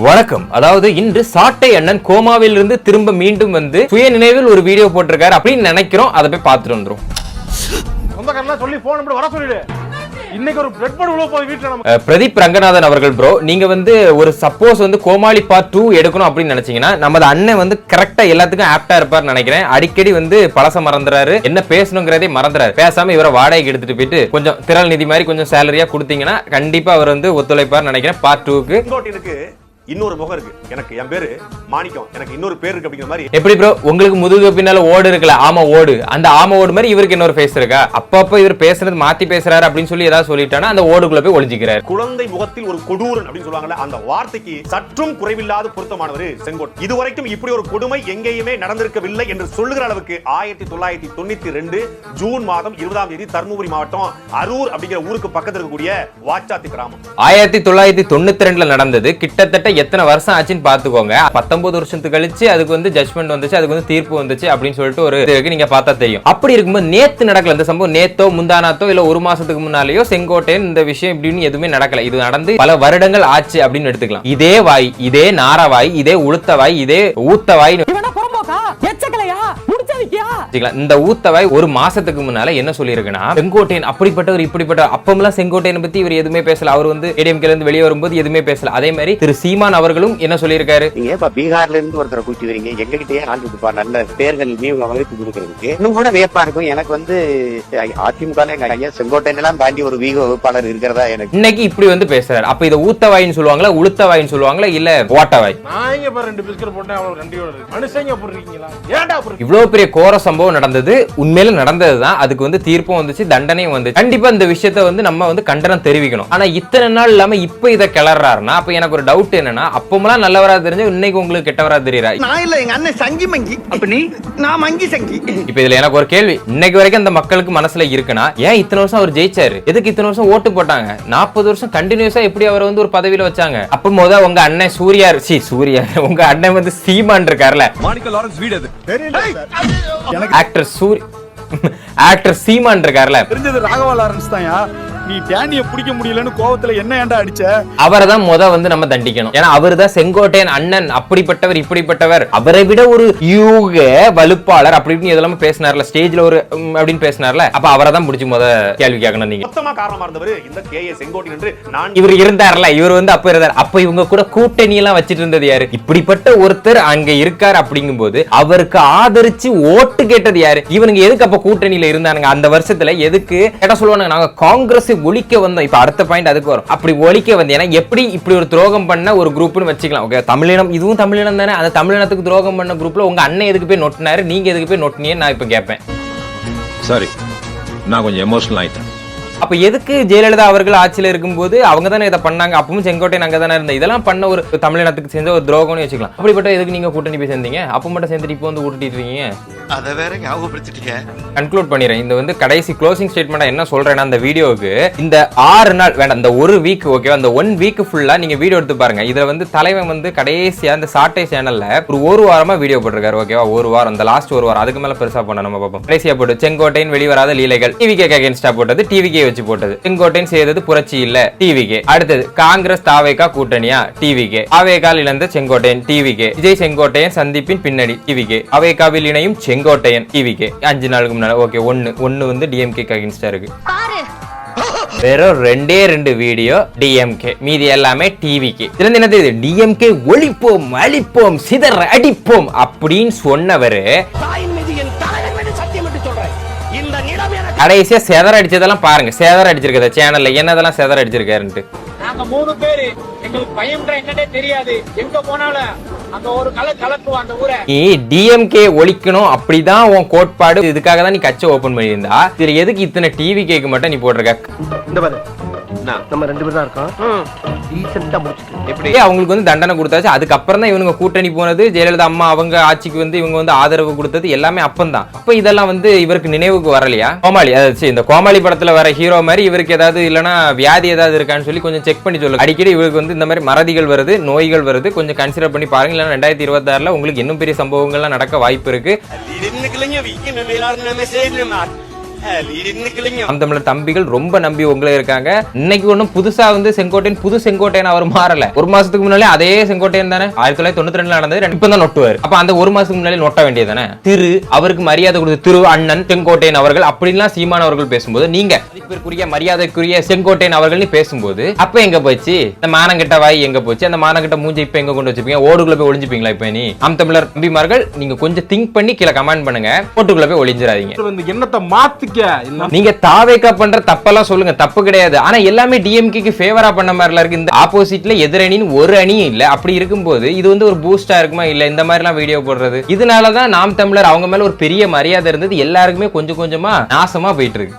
வணக்கம். அதாவது இன்று சாட்டை அண்ணன் கோமாவில் இருந்து திரும்ப மீண்டும் வந்து சுய நினைவில் ஒரு வீடியோ போட்டிருக்காரு அப்படின்னு நினைக்கிறோம். அதை போய் பார்த்துட்டு சொந்தக்காரெல்லாம் சொல்லி போன் வர சொல்லிடு. பிரதீப் ரங்கநாதன் அவர்கள் ப்ரோ நீங்க வந்து ஒரு சப்போஸ் வந்து கோமாளி பார்ட் டூ எடுக்கணும் அப்படின்னு நினைச்சீங்கன்னா நமது அண்ணன் வந்து கரெக்டா எல்லாத்துக்கும் ஆப்டா இருப்பார்னு நினைக்கிறேன். அடிக்கடி வந்து பழச மறந்துறாரு. என்ன பேசணுங்கிறதே மறந்துறாரு. பேசாம இவரை வாடகைக்கு எடுத்துட்டு போயிட்டு கொஞ்சம் திரள் நிதி மாதிரி கொஞ்சம் சேலரியா கொடுத்தீங்கன்னா கண்டிப்பா அவர் வந்து ஒத்துழைப்பார் நினைக்கிறேன் பார்ட் டூக்கு இன்னொரு முகம் இருக்கு. எனக்கு என் பேரு மாணிக்கம். எனக்கு இன்னொரு பேர் இருக்கு அப்படிங்கிற மாதிரி எப்படி ப்ரோ உங்களுக்கு முதுகு பின்னால ஓடு இருக்குல்ல ஆமா ஓடு. அந்த ஆமா ஓடு மாதிரி இவருக்கு இன்னொரு ஃபேஸ் இருக்கா? அப்பப்போ இவர் பேசுறது மாத்தி பேசுறாரு அப்படின்னு சொல்லி ஏதாவது சொல்லிட்டானா அந்த ஓடுக்குள்ள போய் ஒளிஞ்சிக்கிறாரு. குழந்தை முகத்தில் ஒரு கொடூரன் அப்படின்னு சொல்லுவாங்கல்ல அந்த வார்த்தைக்கு சற்றும் குறைவில்லாத பொருத்தமானவர் செங்கோட். இதுவரைக்கும் இப்படி ஒரு கொடுமை எங்கேயுமே நடந்திருக்கவில்லை என்று சொல்லுகிற அளவுக்கு ஆயிரத்தி தொள்ளாயிரத்தி தொண்ணூத்தி ரெண்டு ஜூன் மாதம் இருபதாம் தேதி தருமபுரி மாவட்டம் அரூர் அப்படிங்கிற ஊருக்கு பக்கத்தில் இருக்கக்கூடிய வாச்சாத்தி கிராமம். ஆயிரத்தி தொள்ளாயிரத்தி தொண்ணூத்தி ரெண்டுல நடந்தது கிட்டத்தட்ட எத்தனை வருஷம் ஆச்சுன்னு பாத்துக்கோங்க பத்தொன்பது வருஷத்துக்கு கழிச்சு அதுக்கு வந்து ஜட்மெண்ட் வந்துச்சு அதுக்கு வந்து தீர்ப்பு வந்துச்சு அப்படின்னு சொல்லிட்டு ஒரு இருக்கு. நீங்க பார்த்தா தெரியும். அப்படி இருக்கும்போது நேத்து நடக்கல இந்த சம்பவம். நேத்தோ முந்தானாத்தோ இல்ல ஒரு மாசத்துக்கு முன்னாலேயோ செங்கோட்டையன் இந்த விஷயம் இப்படின்னு எதுவுமே நடக்கல. இது நடந்து பல வருடங்கள் ஆச்சு அப்படின்னு எடுத்துக்கலாம். இதே வாய் இதே நாரவாய் இதே உளுத்த வாய் இதே ஊத்த வாய் எச்சக்கலையா? இந்த ஊத்தவாய் ஒரு மாசத்துக்கு முன்னால என்ன சொல்லியிருக்குன்னா செங்கோட்டையன் அப்படிப்பட்டவர் இப்படிப்பட்ட அப்பமெல்லாம் செங்கோட்டையனை பத்தி இவர் எதுவுமே பேசல. அவர் வந்து ஏடிஎம்கே இருந்து வெளியே வரும்போது எதுவுமே பேசல. அதே மாதிரி திரு சீமான் அவர்களும் என்ன சொல்லியிருக்காரு? நீங்க இப்ப பீகார்ல இருந்து ஒருத்தரை கூட்டி வரீங்க. எங்க கிட்டயே ஆண்டு கொடுப்பா நல்ல பேர்கள் மீவு அமைப்பு கொடுக்கறதுக்கு. இன்னும் கூட வியப்பா இருக்கும். எனக்கு வந்து அதிமுக எங்க ஐயா செங்கோட்டையன் எல்லாம் தாண்டி ஒரு வீக வகுப்பாளர் இருக்கிறதா எனக்கு. இன்னைக்கு இப்படி வந்து பேசுறாரு. அப்ப இதை ஊத்தவாயின்னு சொல்லுவாங்களா உளுத்தவாயின்னு சொல்லுவாங்களா இல்ல ஓட்டவாய் நான் இங்க ரெண்டு பிஸ்கட் போட்டேன் அவ்வளவு ரெண்டையோட இருக்கு. மனுஷங்க போட்டுருக்கீங்களா? ஏன்டா இவ்வளவு பெரிய கோர சம்பவம் நடந்தது. உண்மையில நடந்ததுதான். அதுக்கு வந்து தீர்ப்பும் வந்துச்சு தண்டனையும் வந்துச்சு. கண்டிப்பா இந்த விஷயத்த வந்து நம்ம வந்து கண்டனம் தெரிவிக்கணும். ஆனா இத்தனை நாள் இல்லாம இப்ப இதை கிளறாருன்னா அப்ப எனக்கு ஒரு டவுட் என்னன்னா அப்பமெல்லாம் நல்லவரா தெரிஞ்சு இன்னைக்கு உங்களுக்கு கெட்டவரா தெரியுறா நான் இல்ல எங்க அண்ணன் சங்கி மங்கி. அப்ப நீ? நான் மங்கி சங்கி. இப்ப இதுல எனக்கு ஒரு கேள்வி. இன்னைக்கு வரைக்கும் அந்த மக்களுக்கு மனசுல இருக்குன்னா ஏன் இத்தனை வருஷம் அவர் ஜெயிச்சாரு? எதுக்கு இத்தனை வருஷம் ஓட்டு போட்டாங்க? நாற்பது வருஷம் கண்டினியூஸா எப்படி அவர் வந்து ஒரு பதவியில வச்சாங்க? அப்ப முத உங்க அண்ணன் சூர்யா சி சூர்யா உங்க அண்ணன் வந்து சீமான் இருக்காருல்ல மாணிக்க லாரன்ஸ் வீடு அது ஆக்டர் சூரி ஆக்டர் சீமான் இருக்காருல்ல. தெரிஞ்சது ராகவா லாரன்ஸ் தான்யா நீ டேனிய பிடிக்க முடியலன்னு கோவத்துல என்ன ஏன்டா அடிச்ச? அவரை தான் முத வந்து நம்ம தண்டிக்கணும். ஏன்னா அவர் தான் செங்கோட்டையன் அண்ணன் அப்படிப்பட்டவர் இப்படிப்பட்டவர். அவரை விட ஒரு யூக வலுப்பாளர் அப்படி இப்படின்னு இதெல்லாம் பேசினார்ல ஸ்டேஜ்ல ஒரு அப்படின்னு பேசினார்ல அப்ப அவரை தான் பிடிச்சி முத கேள்வி கேட்கணும் நீங்க. மொத்தமா காரணமா இருந்தவர் இந்த கே ஏ செங்கோட்டையன் என்று நான் இவர் இருந்தார்ல இவர் வந்து அப்ப இருந்தார். அப்ப இவங்க கூட கூட்டணி எல்லாம் வச்சிட்டு இருந்தது யாரு? இப்படிப்பட்ட ஒருத்தர் அங்க இருக்கார் அப்படிங்கும்போது அவருக்கு ஆதரிச்சு ஓட்டு கேட்டது யாரு? இவனுங்க எதுக்கு அப்ப கூட்டணியில இருந்தானுங்க? அந்த வருஷத்துல எதுக்கு கேட்ட சொல்லுவானுங்க நாங்க காங்கிரஸ் ஒழிக்க வந்தோம். இப்ப அடுத்த பாயிண்ட் அதுக்கு வரும். அப்படி ஒழிக்க வந்து ஏன்னா எப்படி இப்படி ஒரு துரோகம் பண்ண ஒரு குரூப்னு வச்சுக்கலாம். ஓகே தமிழினம் இதுவும் தமிழினம் தானே. அந்த தமிழினத்துக்கு துரோகம் பண்ண குரூப்ல உங்க அண்ணன் எதுக்கு போய் நொட்டினாரு? நீங்க எதுக்கு போய் நொட்டினியே நான் இப்ப கேட்பேன் சாரி நான் கொஞ்சம் எமோஷனல் ஆயிட்டேன். அப்ப எதுக்கு ஜெயலலிதா அவர்கள் ஆட்சியில இருக்கும்போது அவங்க தானே இதை பண்ணாங்க? அப்பவும் செங்கோட்டையன் அங்க தானே இருந்த இதெல்லாம் பண்ண ஒரு தமிழினத்துக்கு செஞ்ச ஒரு துரோகம்னு வச்சுக்கலாம். அப்படிப்பட்ட எதுக்கு நீங்க கூட்டணி போய் சேர்ந்தீங்க? அப்ப மட்டும் சேர்ந்துட்டு இப்போ வந்து ஊட்டிட்டு இருக்கீங்க. அத வேற ஞாபகப்படுத்திட்டீங்க. கன்க்ளூட் பண்ணிடுறேன். இந்த வந்து கடைசி க்ளோசிங் ஸ்டேட்மெண்ட் என்ன சொல்றேன்னா அந்த வீடியோவுக்கு இந்த ஆறு நாள் வேண்டாம் இந்த ஒரு வீக் ஓகே அந்த ஒன் வீக் ஃபுல்லா நீங்க வீடியோ எடுத்து பாருங்க. இதுல வந்து தலைவன் வந்து கடைசியா இந்த சாட்டை சேனல்ல ஒரு ஒரு வாரமா வீடியோ போட்டிருக்காரு ஓகேவா ஒரு வாரம் இந்த லாஸ்ட் ஒரு வாரம். அதுக்கு மேல பெருசா பண்ண நம்ம பார்ப்போம். கடைசியா போட்டு செங்கோட்டையின் வெளிவராத லீலைகள். டிவிகே அகேன்ஸ்டா போட்டது டிவிகே வச்சு போட்டது. செங்கோட்டையன் செய்தது புரட்சி இல்ல டிவிகே அடுத்தது காங்கிரஸ் தாவேகா கூட்டணியா டிவிகே தாவேகால் இழந்த செங்கோட்டையன் டிவிகே விஜய் செங்கோட்டையன் சந்திப்பின் பின்னணி டிவிகே அவேகாவில் இணையும் செங்கோட்டையன் டிவிகே அஞ்சு நாளுக்கு முன்னாடி ஓகே ஒன்னு ஒன்னு வந்து டிஎம்கே அகேன்ஸ்டா இருக்கு. வெறும் ரெண்டே ரெண்டு வீடியோ டிஎம்கே மீதி எல்லாமே டிவிக்கு இதுல இருந்து என்ன தெரியுது டிஎம்கே ஒழிப்போம் அழிப்போம் சிதற அடிப்போம் அப்படின்னு சொன்னவரு கடைசியா செதற அடிச்சதெல்லாம் பாருங்க. செதற அடிச்சிருக்கத சேனல்ல என்னதெல்லாம் செதற அடிச்சிருக்காருன்ட்டு. நாங்க மூணு பேரு. எங்களுக்கு பயம்ன்ற என்னன்னே தெரியாது. எங்க போனாலும் அங்க ஒரு கலை கலக்குவோம் அந்த ஊரை. நீ டிஎம்கே ஒழிக்கணும். அப்படிதான் உன் கோட்பாடு. இதுக்காக தான் நீ கட்சி ஓபன் பண்ணியிருந்தா. இதுல எதுக்கு இத்தனை டிவி கேக்கு மட்டும் நீ போட்டிருக்க? இந்த பாரு. நம்ம ரெண்டு பேரும் தான் இருக்கோம். டீசெண்டா முடிச்சுட்டு. எப்படி? அவங்களுக்கு வந்து தண்டனை கொடுத்தாச்சு. அதுக்கப்புறம் தான் இவனுங்க கூட்டணி போனது. ஜெயலலிதா அம்மா அவங்க ஆட்சிக்கு வந்து இவங்க வந்து ஆதரவு கொடுத்தது எல்லாமே அப்பந்தான். அப்ப இதெல்லாம் வந்து இவருக்கு நினைவுக்கு வரலையா? கோமாளி அதாவது சரி, இந்த கோமாளி படத்துல வர ஹீரோ மாதிரி இவருக்கு ஏதாவது இல்லைன்னா வியாதி ஏதாவது இருக்கான்னு சொல்லி கொஞ்சம் செக் பண்ணி சொல்லுங்க அடிக்கடி இவருக்கு வந்து இந்த மாதிரி மறதிகள் வருது நோய்கள் வருது. கொஞ்சம் கன்சிடர் பண்ணி பாருங்க. இல்லைன்னா ரெண்டாயிரத்தி இருபத்தாறுல உங்களுக்கு இன்னும் பெரிய சம்பவங்கள்லாம் நடக்க வாய்ப்பு இருக்கு. இன்னைக்கு நாம் தமிழர் தம்பிகள் ரொம்ப நம்பி உங்களை இருக்காங்க. இன்னைக்கு ஒண்ணும் புதுசா வந்து செங்கோட்டையன் புது செங்கோட்டையன் அவர் மாறல. ஒரு மாசத்துக்கு முன்னாலே அதே செங்கோட்டையன் தானே? ஆயிரத்தி தொள்ளாயிரத்தி தொண்ணூத்தி ரெண்டுல நடந்தது ரெண்டு- இப்ப தான் நொட்டுவார். அப்ப அந்த ஒரு மாசத்துக்கு முன்னாலே நொட்ட வேண்டியதானே திரு அவருக்கு மரியாதை கொடுத்து திரு அண்ணன் செங்கோட்டையன் அவர்கள் அப்படின்லாம் சீமான் அவர்கள் பேசும்போது நீங்க மதிப்பிற்குரிய மரியாதைக்குரிய செங்கோட்டையன் அவர்கள் பேசும்போது அப்ப எங்க போச்சு? இந்த மானங்கிட்ட வாய் எங்க போச்சு? அந்த மானங்கிட்ட மூஞ்சி இப்ப எங்க கொண்டு வச்சிருப்பீங்க? ஓடுக்குள்ள போய் ஒளிஞ்சுப்பீங்களா இப்ப நீ? நாம் தமிழர் தம்பிமார்கள் நீங்க கொஞ்சம் திங்க் பண்ணி கீழே கமெண்ட் பண்ணுங்க. ஓட்டுக்குள்ள போய் ஒளிஞ்சிடாதீங்க இந்த எண்ணத்தை மாத்திக்க நீங்க தாவேக்கா பண்ற தப்பெல்லாம் சொல்லுங்க. தப்பு கிடையாது. ஆனா எல்லாமே டிஎம்கேக்கு ஃபேவரா பண்ண மாதிரிலாம் இருக்கு. இந்த ஆப்போசிட்ல எதிரணின்னு ஒரு அணியும் இல்ல. அப்படி இருக்கும்போது இது வந்து ஒரு பூஸ்டா இருக்குமா இல்ல? இந்த மாதிரி எல்லாம் வீடியோ போடுறது. இதனாலதான் நாம் தமிழர் அவங்க மேல ஒரு பெரிய மரியாதை இருந்தது. எல்லாருக்குமே கொஞ்சம் கொஞ்சமா நாசமா போயிட்டு இருக்கு.